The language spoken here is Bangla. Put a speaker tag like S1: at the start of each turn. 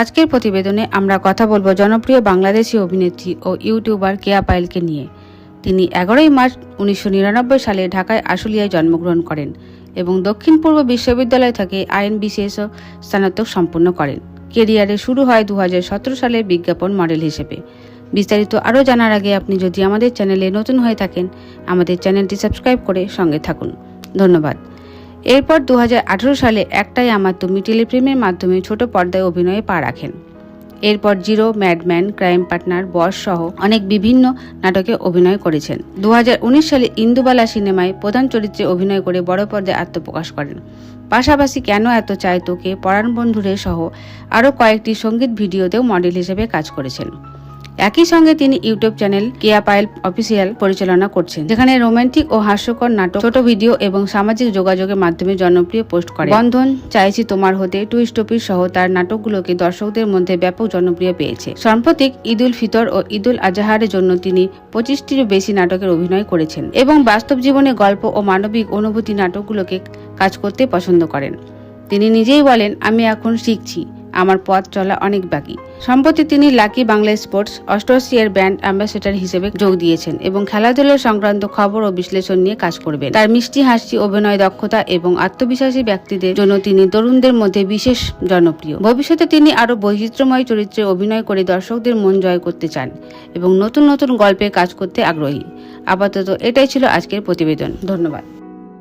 S1: আজকের প্রতিবেদনে আমরা কথা বলব জনপ্রিয় বাংলাদেশি অভিনেত্রী ও ইউটিউবার কেয়া পায়েলকে নিয়ে। তিনি এগারোই মার্চ উনিশশো নিরানব্বই সালে ঢাকায় আশুলিয়ায় জন্মগ্রহণ করেন এবং দক্ষিণ পূর্ব বিশ্ববিদ্যালয় থেকে আইন বিশেষ স্নাতক সম্পন্ন করেন। কেরিয়ারে শুরু হয় দু হাজার সতেরো সালে বিজ্ঞাপন মডেল হিসেবে। বিস্তারিত আরও জানার আগে আপনি যদি আমাদের চ্যানেলে নতুন হয়ে থাকেন, আমাদের চ্যানেলটি সাবস্ক্রাইব করে সঙ্গে থাকুন। ধন্যবাদ। এরপর দু হাজার আঠেরো সালে একটাই আমার তুমি টেলিফিল্মের মাধ্যমে ছোট পর্দায় অভিনয়ে পা রাখেন। এরপর Zero Madman Crime Partner, Boss সহ অনেক বিভিন্ন নাটকে অভিনয় করেছেন। দু হাজার উনিশ সালে ইন্দুবালা সিনেমায় প্রধান চরিত্রে অভিনয় করে বড় পর্দায় আত্মপ্রকাশ করেন। পাশাপাশি কেন এত চায় তোকে? পরাণ বন্ধুরে সহ আরও কয়েকটি সংগীত ভিডিওতেও মডেল হিসেবে কাজ করেছেন। একই সঙ্গে তিনি YouTube channel Keya Payel official পরিচালনা করছেন, যেখানে রোমান্টিক ও হাস্যকর নাটক, ছোট ভিডিও এবং সামাজিক যোগাযোগের মাধ্যমে জনপ্রিয় পোস্ট করে। বন্ধন, চাইছি তোমার হতে, টুইস্ট টপিস সহ তার নাটকগুলোকে দর্শকদের মধ্যে ব্যাপক জনপ্রিয় পেয়েছে। সাম্প্রতিক ঈদ উল ফিতর ও ঈদ উল আজহারের জন্য তিনি পঁচিশটিরও বেশি নাটকের অভিনয় করেছেন এবং বাস্তব জীবনে গল্প ও মানবিক অনুভূতি নাটকগুলোকে কাজ করতে পছন্দ করেন। তিনি নিজেই বলেন, আমি এখন শিখছি। আমার পথ চলা অনেক বাকি। সম্প্রতি তিনি লাকি বাংলা স্পোর্টস অষ্টআশি এর ব্র্যান্ড অ্যাম্বাসেডর হিসেবে যোগ দিয়েছেন এবং খেলাধুলা সংক্রান্ত খবর ও বিশ্লেষণ নিয়ে কাজ করবেন। তার মিষ্টি হাসি, অভিনয় দক্ষতা এবং আত্মবিশ্বাসী ব্যক্তিদের জন্য তিনি তরুণদের মধ্যে বিশেষ জনপ্রিয়। ভবিষ্যতে তিনি আরও বৈচিত্র্যময় চরিত্রে অভিনয় করে দর্শকদের মন জয় করতে চান এবং নতুন নতুন গল্পে কাজ করতে আগ্রহী। আপাতত এটাই ছিল আজকের প্রতিবেদন। ধন্যবাদ।